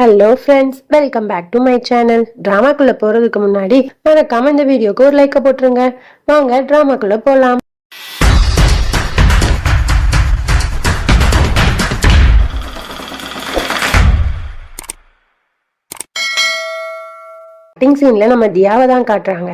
Hello friends welcome back to my channel ட்ராமாக்குள்ளே போறதுக்கு முன்னாடி மறக்காம இந்த வீடியோக்கு ஒரு லைக்கை போட்டுருங்க. வாங்க ட்ராமாக்குள்ள போலாம். ஸ்டார்டிங் சீனில் நம்ம தியாவை தான் காட்டுறாங்க.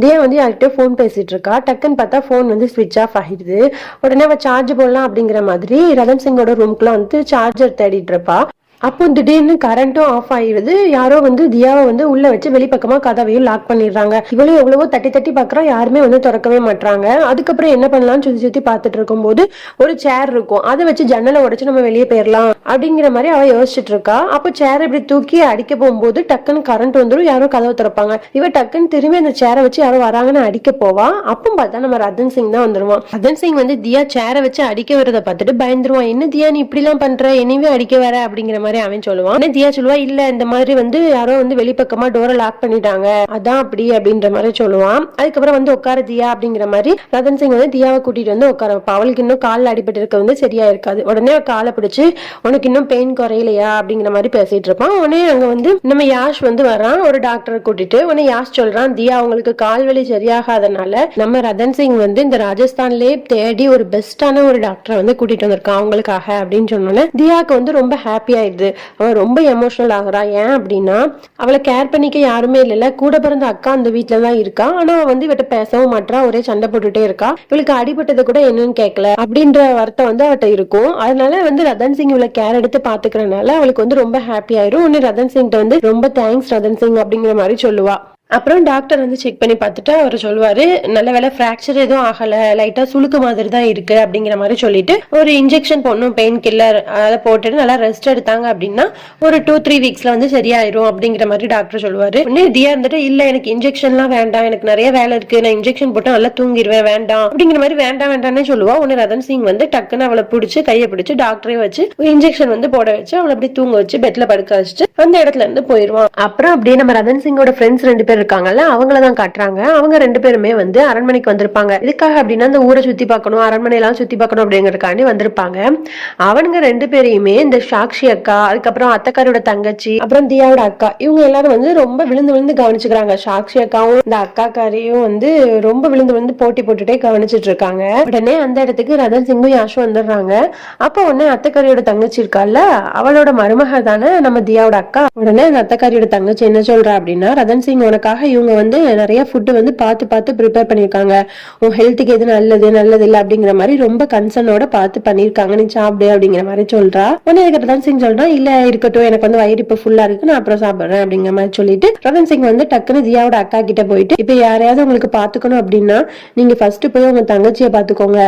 தியா வந்து யார்கிட்ட ஃபோன் பேசிகிட்டு இருக்கா. டக்குன்னு பார்த்தா ஃபோன் வந்து ஸ்விட்ச் ஆஃப் ஆகிடுது. உடனே அவள் சார்ஜ் போடலாம் அப்படிங்கிற மாதிரி ரதன் சிங்கோட ரூம்க்குள்ள வந்து சார்ஜர் தேடிட்டு இருப்பா. அப்போ திடீர்னு கரண்ட்டும் ஆஃப் ஆயிடுது. யாரோ வந்து தியாவை வந்து உள்ள வச்சு வெளிப்பக்கமா கதவையும் லாக் பண்ணிடுறாங்க. இவளும் எவ்வளவோ தட்டி தட்டி பாக்குறோம். யாருமே வந்து திறக்கவே மாட்றாங்க. அதுக்கப்புறம் என்ன பண்ணலாம்னு சுத்தி சுத்தி பார்த்துட்டு இருக்கும்போது ஒரு சேர் இருக்கும். அதை வச்சு ஜன்னலை உடைச்சு நம்ம வெளியே போயிடலாம் அப்படிங்கிற மாதிரி அவ யோசிச்சுட்டு இருக்கா. அப்போ சேர் இப்படி தூக்கி அடிக்க போகும்போது டக்குன்னு கரண்ட் வந்துடும் யாரோ கதவை திறப்பாங்க. இவ டக்குன்னு திரும்பி அந்த சேரை வச்சு யாரோ வராங்கன்னு அடிக்க போவா. அப்போ பார்த்தா நம்ம ரத்தன் சிங் தான் வந்துருவான். ரத்தன் சிங் வந்து தியா சேரை வச்சு அடிக்க வரதை பார்த்துட்டு பயந்துருவான். என்ன தியா நீ இப்படி எல்லாம் பண்ற? என்னையுமே அடிக்க வர? அப்படிங்கிற மாதிரி அவன் சொல்லுவான். தியா சொல்லுவா? இல்ல இந்த மாதிரி வந்து யாரோ வந்து வெளிப்பக்கமா டோரை லாக் பண்ணிட்டாங்க. அதான் அப்படி அப்படின்ற மாதிரி சொல்லுவான். அதுக்கப்புறம் வந்து உட்கார தியா அப்படிங்கிற மாதிரி ரதன் சிங் வந்து தியாவை கூட்டிட்டு வந்து உட்கார வைப்பா அவளுக்கு இன்னும் காலில் அடிபட்டு இருக்க வந்து சரியா இருக்காது. உடனே காலை பிடிச்சு உனக்கு இன்னும் பெயின் குறையலையா? அப்படிங்கிற மாதிரி பேசிட்டு இருப்பான். உடனே அங்க வந்து நம்ம யாஷ் வந்து வரான் ஒரு டாக்டரை கூட்டிட்டு உடனே யாஷ் சொல்றான் தியா அவங்களுக்கு கால் வலி சரியாகாதனால நம்ம ரதன் சிங் வந்து இந்த ராஜஸ்தான்லயே தேடி ஒரு பெஸ்டான ஒரு டாக்டரை வந்து கூட்டிட்டு வந்திருக்கான் அவங்களுக்காக அப்படின்னு சொன்னோன்னே தியாக்கு வந்து ரொம்ப ஹாப்பி ஆயிடுது. அவன் ரொம்ப எமோஷனல் ஆகுறா. ஏன் அப்படின்னா அவளை கேர் பண்ணிக்க யாருமே இல்லைல்ல. கூட பிறந்த அக்கா அந்த வீட்டுல தான் இருக்கா. ஆனா அவள் வந்து இவட்ட பேசவும் மாட்றா. ஒரே சண்டை போட்டுட்டே இருக்கா. இவளுக்கு அடிபட்டது கூட என்னன்னு கேட்கல அப்படின்ற வருத்தம் வந்து அவட்ட இருக்கும். அதனால வந்து ரதன் சிங் இவளை கேர் எடுத்து பாத்துக்கிறனால அவளுக்கு வந்து ரொம்ப ஹாப்பி ஆயிரும். ஒன்னு ரதன் சிங் வந்து ரொம்ப தேங்க்ஸ் ரதன் சிங் அப்படிங்கிற மாதிரி சொல்லுவா. அப்புறம் டாக்டர் வந்து செக் பண்ணி பார்த்துட்டு அவர் சொல்லுவாரு நல்ல வேலை ஃப்ராக்சர் எதுவும் ஆகல லைட்டா சுளுக்கு மாதிரி தான் இருக்கு அப்படிங்கிற மாதிரி சொல்லிட்டு ஒரு இன்ஜெக்ஷன் போடணும் பெயின் கில்லர் அதை போட்டுட்டு நல்லா ரெஸ்ட் எடுத்தாங்க அப்படின்னா ஒரு டூ த்ரீ வீக்ஸ்ல வந்து சரியாயிரும் அப்படிங்கிற மாதிரி டாக்டர் சொல்லுவாரு. உடனே தியா இருந்துட்டு இல்ல எனக்கு இன்ஜெக்ஷன்லாம் வேண்டாம் எனக்கு நிறைய வேலை இருக்கு நான் இன்ஜெக்ஷன் போட்டு நல்லா தூங்கிடுவேன் வேண்டாம் அப்படிங்கிற மாதிரி வேண்டாம் வேண்டாம்னே சொல்லுவா. உடனே ரதன் சிங் வந்து டக்குன்னு அவளை பிடிச்சி கையை பிடிச்சி டாக்டரே வச்சு இன்ஜெக்ஷன் வந்து போட வச்சு அவளை அப்படியே தூங்க வச்சு பெட்ல படுக்க வச்சுட்டு அந்த இடத்துல இருந்து போயிருவான். அப்புறம் அப்படியே நம்ம ரதன் சிங்கோட ஃப்ரெண்ட்ஸ் ரெண்டு பேர் இருக்காங்கல்ல அவங்கள தான் காட்டுறாங்க. அவங்க ரெண்டு பேருமே வந்து அரண்மனைக்கு வந்திருப்பாங்க. இதுக்காக அப்படின்னா அந்த ஊரை சுத்தி பார்க்கணும் அரண்மனை எல்லாம் சுத்தி பார்க்கணும் அப்படிங்கறதுக்காண்டி வந்திருப்பாங்க. அவனுங்க ரெண்டு பேரையுமே இந்த சாக்ஷி அக்கா அதுக்கப்புறம் அத்தக்காரோட தங்கச்சி அப்புறம் தியாவோட அக்கா இவங்க எல்லாரும் வந்து ரொம்ப விழுந்து விழுந்து கவனிச்சுக்கிறாங்க. சாக்ஷி அக்காவும் இந்த அக்காக்காரையும் வந்து ரொம்ப விழுந்து விழுந்து போட்டி போட்டுட்டே கவனிச்சிட்டு இருக்காங்க. உடனே அந்த இடத்துக்கு ரதன் சிங்கும் யாஷும் வந்துடுறாங்க. அப்ப உடனே அத்தக்காரியோட தங்கச்சி இருக்கால அவளோட மருமக தானே நம்ம தியாவோட அக்கா. உடனே அந்த அத்தக்காரியோட தங்கச்சி என்ன சொல்றா அப்படின்னா ரதன் சிங் உனக்காக இவங்க வந்து நிறைய ஃபுட்டு வந்து பார்த்து பார்த்து ப்ரிப்பேர் பண்ணியிருக்காங்க. உன் ஹெல்த்துக்கு எது நல்லது நல்லது இல்லை அப்படிங்கிற மாதிரி ரொம்ப கன்சர்னோட பார்த்து பண்ணியிருக்காங்க. நீ சாப்பிடு அப்படிங்கிற மாதிரி சொல்றா. உடனே அதுக்கு ரதன் சிங் சொல்றான் இல்ல இருக்கட்டும் எனக்கு வந்து வயிறு இப்போ ஃபுல்லா இருக்கு. நான் அப்புறம் சாப்பிடுறேன் அப்படிங்கிற மாதிரி சொல்லிட்டு ரதன் சிங் வந்து டக்குன்னு ஜியாவோட அக்கா கிட்ட போயிட்டு இப்ப யாரையாவது உங்களுக்கு பாத்துக்கணும் அப்படின்னா நீங்க ஃபர்ஸ்ட் போய் உங்க தங்கச்சியை பாத்துக்கோங்க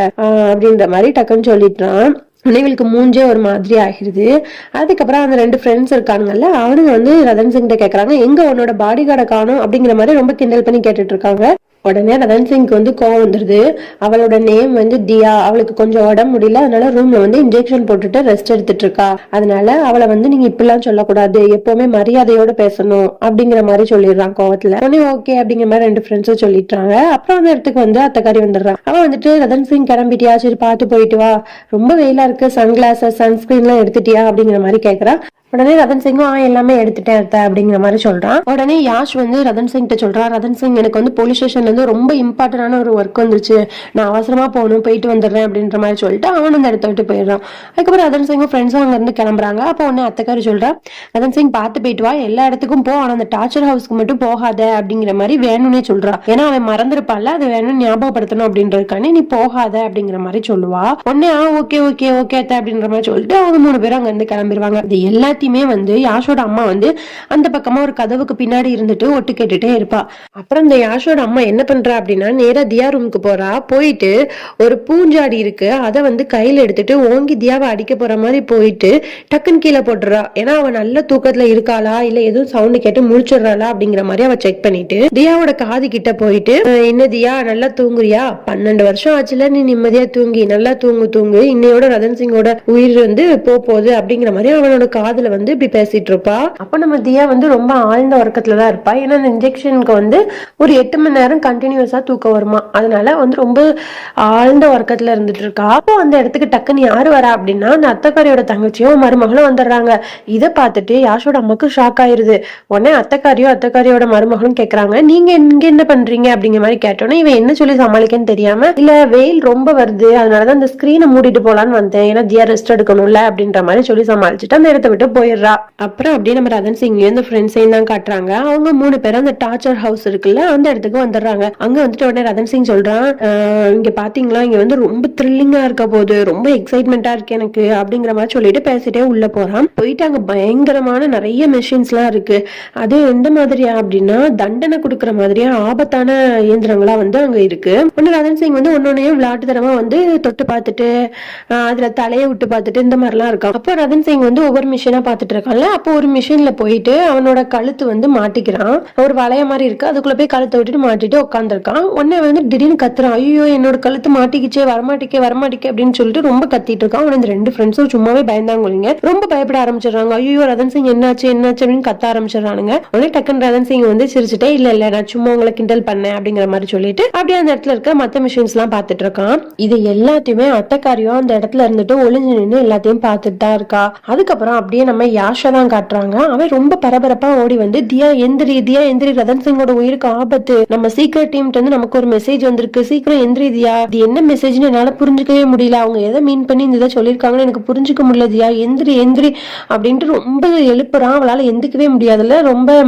அப்படின்ற மாதிரி டக்குன்னு சொல்லிட்டான் இவளுக்கு மூஞ்சே ஒரு மாதிரி ஆகிருது. அதுக்கப்புறம் அந்த ரெண்டு ஃப்ரெண்ட்ஸ் இருக்கானுங்கல்ல அவனுங்க வந்து ரதன் சிங்கிட்ட எங்க உன்னோட பாடி கார்டை காணும்? அப்படிங்கிற மாதிரி ரொம்ப கிண்டல் பண்ணி கேட்டுட்டு இருக்காங்க. உடனே ரதன் சிங்க்கு வந்து கோவம் வந்துருது. அவளோட நேம் வந்து தியா. அவளுக்கு கொஞ்சம் உடம்பு முடியல அதனால ரூம்ல வந்து இன்ஜெக்ஷன் போட்டுட்டு ரெஸ்ட் எடுத்துட்டு இருக்கா. அதனால அவளை வந்து நீங்க இப்படிலாம் சொல்லக்கூடாது. எப்பவுமே மரியாதையோட பேசணும் அப்படிங்கிற மாதிரி சொல்லிடுறான் கோவத்துல. உடனே ஓகே அப்படிங்கிற மாதிரி ரெண்டு ஃப்ரெண்ட்ஸும் சொல்லிட்டாங்க அப்புறம் அந்த இடத்துக்கு வந்து அத்தக்காரி வந்துடுறான் அவன் வந்துட்டு ரதன் சிங் கிளம்பிட்டியா? சரி பார்த்து போயிட்டு வா. ரொம்ப வெயிலா இருக்கு. சன் கிளாஸஸ் சன்ஸ்கிரீன் எல்லாம் எடுத்துட்டியா? அப்படிங்கிற மாதிரி கேக்குறா. உடனே ரதன் சிங்கும் ஆ எல்லாமே எடுத்துட்டேன் அப்படிங்கிற மாதிரி சொல்றான். உடனே யாஷ் வந்து ரதன் சிங் கிட்ட சொல்றான் ரதன் சிங் எனக்கு வந்து போலீஸ் ஸ்டேஷன்ல இருந்து ரொம்ப இம்பார்ட்டன்டான ஒரு ஒர்க் வந்துருச்சு. நான் அவசரமா போகணும் போயிட்டு வந்துடுறேன் அப்படின்ற மாதிரி சொல்லிட்டு அவன் அந்த இடத்த விட்டு போயிடுறான். அதுக்கப்புறம் ரதன் சிங்கும் ஃப்ரெண்ட்ஸும் அங்க இருந்து கிளம்புறாங்க. அப்போ உடனே அத்தைக்காரி சொல்றான் ரதன் சிங் பார்த்து போயிட்டு வா. எல்லா இடத்துக்கும் போ. ஆனா அந்த டார்ச்சர் ஹவுஸ்க்கு மட்டும் போகாத அப்படிங்கிற மாதிரி வேணும்னே சொல்றான் ஏன்னா அவன் மறந்துருப்பான்ல அது வேணும்னு ஞாபகப்படுத்தணும் அப்படின்றதுக்கானே நீ போகாத அப்படிங்கிற மாதிரி சொல்லுவா. உடனே ஆ ஓகே ஓகே ஓகே அத்தை அப்படின்ற மாதிரி சொல்லிட்டு அவங்க மூணு பேரும் அங்க இருந்து கிளம்பிடுவாங்க இது எல்லாத்தையும் வந்து யாஷோட அம்மா வந்து அந்த பக்கமா ஒரு கதவுக்கு பின்னாடி இருந்துட்டு ஒட்டு கேட்டுட்டே இருப்பா. அப்புறம் இந்த யாஷோட அம்மா என்ன பண்றா அப்படின்னா நேரா தியா ரூமுக்கு போறா. போயிட்டு ஒரு பூஞ்சாடி இருக்கு. அதை வந்து கையில எடுத்துட்டு ஓங்கி தியாவை அடிக்க போற மாதிரி போயிட்டு டக்குன்னு கீழே போட்டுறா. ஏன்னா அவன் நல்ல தூக்கத்துல இருக்காளா? இல்ல எதுவும் சவுண்ட் கேட்டு முழிச்சிடுறாளா? அப்படிங்கிற மாதிரி அவ செக் பண்ணிட்டு தியாவோட காது கிட்ட போயிட்டு என்ன தியா நல்லா தூங்குறியா? பன்னெண்டு வருஷம் ஆச்சுல நீ நிம்மதியா தூங்கி நல்லா தூங்கு தூங்கு. இன்னையோட ரதன் சிங்கோட உயிர் வந்து போ போகுது. அப்படிங்கிற மாதிரி அவனோட காதுல வந்து இப்படி பேசிட்டு இருப்பா. அப்ப நம்ம தியா வந்து ரொம்ப ஆழ்ந்த உறக்கத்துல தான் இருப்பா. ஏன்னா அந்த இன்ஜெக்ஷனுக்கு வந்து ஒரு எட்டு மணி நேரம் கண்டினியூஸா தூக்கம் வருமா? அதனால வந்து ரொம்ப ஆழ்ந்த உறக்கத்துல இருந்துட்டு இருக்கா. அப்போ அந்த இடத்துக்கு டக்குன்னு யாரு வரா அப்படின்னா அந்த அத்தைக்காரியோட தங்கச்சியும் மருமகளும் வந்துடுறாங்க. இதை பார்த்துட்டு யாஷோட அம்மாக்கு ஷாக் ஆயிருது. உடனே அத்தைக்காரியோ அத்தைக்காரியோட மருமகளும் கேக்குறாங்க நீங்க இங்க என்ன பண்றீங்க? அப்படிங்கிற மாதிரி கேட்டோன்னே இவன் என்ன சொல்லி சமாளிக்கன்னு தெரியாம இல்ல வெயில் ரொம்ப வருது. அதனாலதான் அந்த ஸ்கிரீனை மூடிட்டு போலான்னு வந்தேன். ஏன்னா தியா ரெஸ்ட் எடுக்கணும்ல அப்படின்ற மாதிரி சொல்லி சமாளிச்சுட்டு அந்த இடத்த விட்டு போயிடுறா. அப்புறம் அப்படியே நம்ம ரதன் சிங்கையும் இந்த ஃப்ரெண்ட்ஸையும் தான் காட்டுறாங்க. அவங்க மூணு பேரும் அந்த டார்ச்சர் ஹவுஸ் இருக்குல்ல அந்த இடத்துக்கு வந்துடுறாங்க. அங்க வந்துட்டு உடனே ரதன் சிங் சொல்றான் இங்க பாத்தீங்களா? இங்க வந்து ரொம்ப த்ரில்லிங்கா இருக்க போகுது. ரொம்ப எக்ஸைட்மெண்டா இருக்கு எனக்கு அப்படிங்கிற மாதிரி சொல்லிட்டு பேசிட்டே உள்ள போறான். போயிட்டு அங்க பயங்கரமான நிறைய மெஷின்ஸ் எல்லாம் இருக்கு. அது எந்த மாதிரியா அப்படின்னா தண்டனை கொடுக்கற மாதிரியா ஆபத்தான இயந்திரங்களா வந்து அங்க இருக்கு. ஒன்னு ரதன் சிங் வந்து ஒன்னொன்னையும் விளையாட்டுத்தனமா வந்து தொட்டு பார்த்துட்டு அதுல தலையை விட்டு பார்த்துட்டு இந்த மாதிரிலாம் இருக்கான். அப்போ ரதன் சிங் வந்து ஒவ்வொரு மிஷினா பார்த்துட்டு இருக்கான்ல அப்போ ஒரு மிஷின்ல போயிட்டு அவனோட கழுத்து வந்து மாட்டிக்கிறான். ஒரு வளைய மாதிரி இருக்கு அதுக்குள்ள போய் கழுத்தை விட்டுட்டு மாட்டிட்டு உட்காந்துருக்கான் உடனே வந்து திடீர்னு கத்துறான் ஐயோ என்னோட கழுத்து மாட்டிக்கிச்சே வரமாட்டிக்கே வரமாட்டிக்கே அப்படின்னு சொல்லிட்டு ரொம்ப கத்திட்டு இருக்கான். அவன் இந்த ரெண்டு ஃப்ரெண்ட்ஸும் சும்மாவே பயந்தாங்க ரொம்ப பயப்பட ஆரம்பிச்சிடுறாங்க. ஐயோ ரதன் சிங் என்னாச்சு என்னாச்சு அப்படின்னு கத்த ஆரம்பிச்சிடுறானுங்க. உடனே டக்குன்னு ரதன் சிங் வந்து சிரிச்சுட்டே இல்ல இல்ல நான் சும்மா உங்களை கிண்டல் பண்ணேன் அப்படிங்கிற மாதிரி சொல்லிட்டு அப்படியே அந்த இடத்துல இருக்க மத்த மிஷின்ஸ் எல்லாம் பார்த்துட்டு இருக்கான். இது எல்லாத்தையுமே அத்தைக்காரியோ அந்த இடத்துல இருந்துட்டு ஒளிஞ்சு நின்று எல்லாத்தையும் பார்த்துட்டு தான் இருக்கா. அதுக்கப்புறம் அப்படியே நம்ம யாஷா தான் காட்டுறாங்க. அவன் ரொம்ப பரபரப்பா ஓடி வந்து தியா எந்திரி தியா எந்திரி ரதன் சிங்கோட உயிருக்கு ஆபத்து. நம்ம சீக்கிரம் டீம் இருந்து நமக்கு ஒரு மெசேஜ் வந்திருக்கு. சீக்கிரம் எந்திரி தியா. இது என்ன மெசேஜ்னு என்னால புரிஞ்சுக்கவே முடியல. அவங்க எதை மீன் பண்ணி இந்த இதை சொல்லியிருக்காங்கன்னு எனக்கு புரிஞ்சுக்க முடியல தியா. எந்திரி எந்திரி அப்படின்ட்டு ரொம்ப எழுப்புறான். அவளால எந்திக்கவே முடியாதுல்ல. ரொம்ப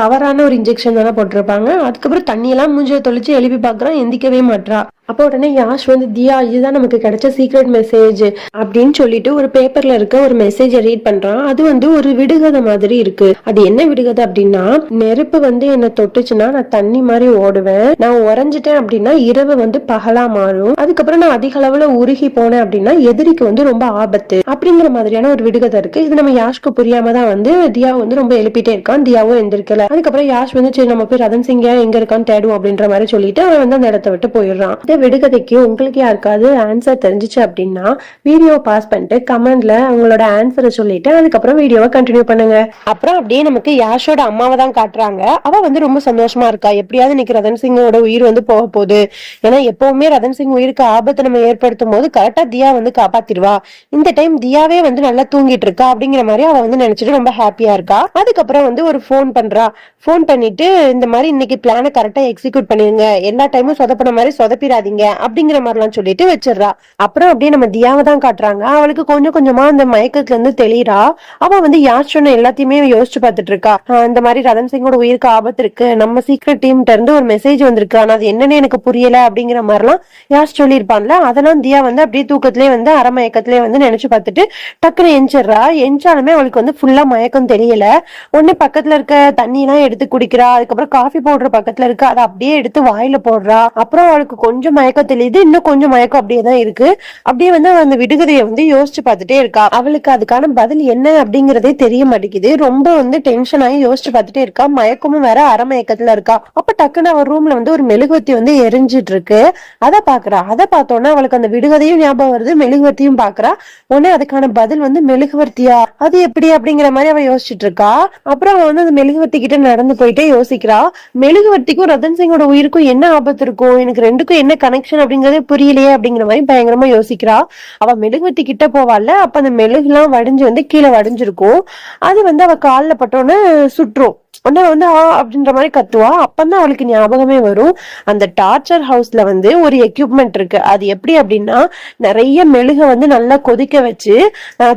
பவரான ஒரு இன்ஜெக்ஷன் தானே போட்டிருப்பாங்க. அதுக்கப்புறம் தண்ணியெல்லாம் மூஞ்சியை தொழிச்சு எழுப்பி பாக்குறான் எந்திக்கவே மாட்றா. அப்போ உடனே யாஷ் வந்து தியா இதுதான் நமக்கு கிடைச்ச சீக்ரெட் மெசேஜ் அப்படின்னு சொல்லிட்டு ஒரு பேப்பர்ல இருக்க ஒரு மெசேஜை ரீட் பண்றான். அது வந்து ஒரு விடுகதை மாதிரி இருக்கு. அது என்ன விடுகதை அப்படின்னா நெருப்பு வந்து என்ன தொட்டுச்சுன்னா நான் தண்ணி மாதிரி ஓடுவேன். நான் உறைஞ்சிட்டேன் அப்படின்னா இரவு வந்து பகலா மாறும். அதுக்கப்புறம் நான் அதிக அளவுல உருகி போனேன் அப்படின்னா எதிரிக்கு வந்து ரொம்ப ஆபத்து அப்படிங்கிற மாதிரியான ஒரு விடுகதை இருக்கு. இது நம்ம யாஷ்க்கு புரியாம தான் வந்து தியா வந்து ரொம்ப எழுப்பிட்டே இருக்கான். தியாவும் எந்திரிக்கல. அதுக்கப்புறம் யாஷ் வந்து சரி நம்ம போய் ரதன் சிங் எங்க இருக்கான்னு தேடுவோம் அப்படின்ற மாதிரி சொல்லிட்டு அவன் வந்து அந்த இடத்த விட்டு போயிடுறான். விடுகதைக்கு உங்களுக்கு யாருக்காவது ஆன்சர் தெரிஞ்சுச்சு அப்படின்னா வீடியோ பாஸ் பண்ணிட்டு கமெண்ட்ல உங்களோட ஆன்சரை சொல்லிட்டு அதுக்கப்புறம் வீடியோவை கண்டினியூ பண்ணுங்க. அப்புறம் அப்படியே நமக்கு யாஷோட அம்மாவை தான் காட்டுறாங்க. அவ வந்து ரொம்ப சந்தோஷமா இருக்கா? எப்படியாவது இன்னைக்கு ரதன் சிங்கோட உயிர் வந்து போக போகுது. ஏன்னா எப்பவுமே ரதன் சிங் உயிருக்கு ஆபத்தை நம்ம ஏற்படுத்தும் போது கரெக்டா தியா வந்து காப்பாத்திடுவா. இந்த டைம் தியாவே வந்து நல்லா தூங்கிட்டு இருக்கா அப்படிங்கிற மாதிரி அவ வந்து நினைச்சிட்டு ரொம்ப ஹாப்பியா இருக்கா. அதுக்கப்புறம் வந்து ஒரு ஃபோன் பண்றா. ஃபோன் பண்ணிட்டு இந்த மாதிரி இன்னைக்கு பிளானை கரெக்டா எக்ஸிக்யூட் பண்ணிருங்க எல்லா டைமும் சொதப்பின மாதிரி சொதப்பிடாதீங்க. அப்படிங்கிற மாதிரிலாம் சொல்லிட்டு வச்சிடறா. அப்புறம் அப்படியே நம்ம தியாவை தான் காட்டுறாங்க. அவளுக்கு கொஞ்சம் கொஞ்சமா அந்த மயக்கத்துல இருந்து தெளிறா. அவ வந்து யார் சொன்ன எல்லாத்தையுமே யோசிச்சு பார்த்துட்டு இருக்கா. இந்த மாதிரி ரதன் சிங்கோட உயிருக்கு ஆபத்து இருக்கு. நம்ம சீக்ரெட் டீம் இருந்து ஒரு மெசேஜ் வந்திருக்கு. ஆனா அது என்னன்னு எனக்கு புரியல அப்படிங்கிற மாதிரிலாம் யார் சொல்லியிருப்பான்ல? அதெல்லாம் தியா வந்து அப்படியே தூக்கத்திலே வந்து அரைமயக்கத்திலே வந்து நினைச்சு பார்த்துட்டு டக்குன்னு எஞ்சிடுறா எஞ்சாலுமே அவளுக்கு வந்து ஃபுல்லா மயக்கம் தெரியல. ஒன்னு பக்கத்துல இருக்க தண்ணி எல்லாம் எடுத்து குடிக்கிறா. அதுக்கப்புறம் காஃபி பவுடர் பக்கத்துல இருக்கு. அதை அப்படியே எடுத்து வாயில போடுறா. அப்புறம் அவளுக்கு கொஞ்சம் மயக்கம் தெரியுது. இன்னும் கொஞ்சம் மயக்கம் அப்படியே தான் இருக்கு. அப்படியே வந்து அந்த விடுகதையை வந்து யோசிச்சு பார்த்துட்டே இருக்கா. அவளுக்கு அதுக்கான பதில் என்ன அப்படிங்கறதே தெரிய மாட்டேங்குது. ரொம்ப வந்து டென்ஷன் ஆகி யோசிச்சு பார்த்துட்டே இருக்கா. மயக்கமும் வேற அரை மயக்கத்துல இருக்கா. அப்ப டக்குன்னு அவர் ரூம்ல வந்து ஒரு மெழுகுவத்தி வந்து எரிஞ்சிட்டு இருக்கு. அதை பாக்குறா அதை பார்த்தோன்னா அவளுக்கு அந்த விடுகதையும் ஞாபகம் வருது. மெழுகுவர்த்தியும் பாக்குறா உடனே அதுக்கான பதில் வந்து மெழுகுவர்த்தியா? அது எப்படி அப்படிங்கிற மாதிரி அவ யோசிச்சுட்டு இருக்கா. அப்புறம் அவ வந்து அந்த மெழுகுவர்த்தி கிட்ட நடந்து போயிட்டே யோசிக்கிறா. மெழுகுவர்த்திக்கும் ரத்தன் சிங்கோட உயிருக்கும் என்ன ஆபத்து இருக்கும்? எனக்கு ரெண்டுக்கும் என்ன கனெக்ஷன் அப்படிங்கறதே புரியலையே அப்படிங்கிற மாதிரி பயங்கரமா யோசிக்கிறா. அவ மெழுகுவத்தி கிட்ட போவாள்ல அப்ப அந்த மெழுகுலாம் வடிஞ்சு வந்து கீழே வடிஞ்சிருக்கும். அது வந்து அவ கால்ல பட்டோன்னு சுற்றும். உடனே வந்து ஆ அப்படின்ற மாதிரி கத்துவா. அப்பதான் அவளுக்கு ஞாபகமே வரும். அந்த டார்ச்சர் ஹவுஸ்ல வந்து ஒரு எக்யூப்மெண்ட் இருக்கு. அது எப்படி அப்படின்னா நிறைய மெழுக வந்து நல்லா கொதிக்க வச்சு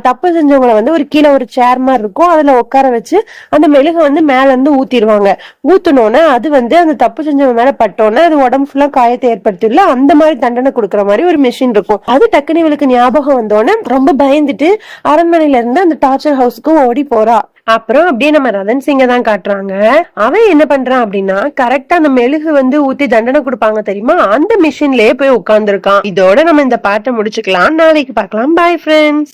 தப்பு செஞ்சவங்களை வந்து ஒரு கீழே ஒரு சேர் மாதிரி இருக்கும். அதுல உட்கார வச்சு அந்த மெழுக வந்து மேல இருந்து ஊத்திடுவாங்க ஊத்துனோன்னே அது வந்து அந்த தப்பு செஞ்சவங்க மேல பட்டோன்னே அது உடம்பு ஃபுல்லா காயத்தை ஏற்படுத்திடல அந்த மாதிரி தண்டனை கொடுக்குற மாதிரி ஒரு மிஷின் இருக்கும். அது டக்குனு இவளுக்கு ஞாபகம் வந்தோடனே ரொம்ப பயந்துட்டு அரண்மனையில இருந்து அந்த டார்ச்சர் ஹவுஸ்க்கு ஓடி போறா. அப்புறம் அப்படியே நம்ம ரதன் சிங்க தான் காட்டுறாங்க. அவன் என்ன பண்றான் அப்படின்னா கரெக்டா அந்த மெழுகு வந்து ஊத்தி தண்டனை கொடுப்பாங்க தெரியுமா? அந்த மிஷின்லயே போய் உட்கார்ந்துருக்கான். இதோட நம்ம இந்த பாட்டை முடிச்சுக்கலாம். நாளைக்கு பார்க்கலாம். Bye friends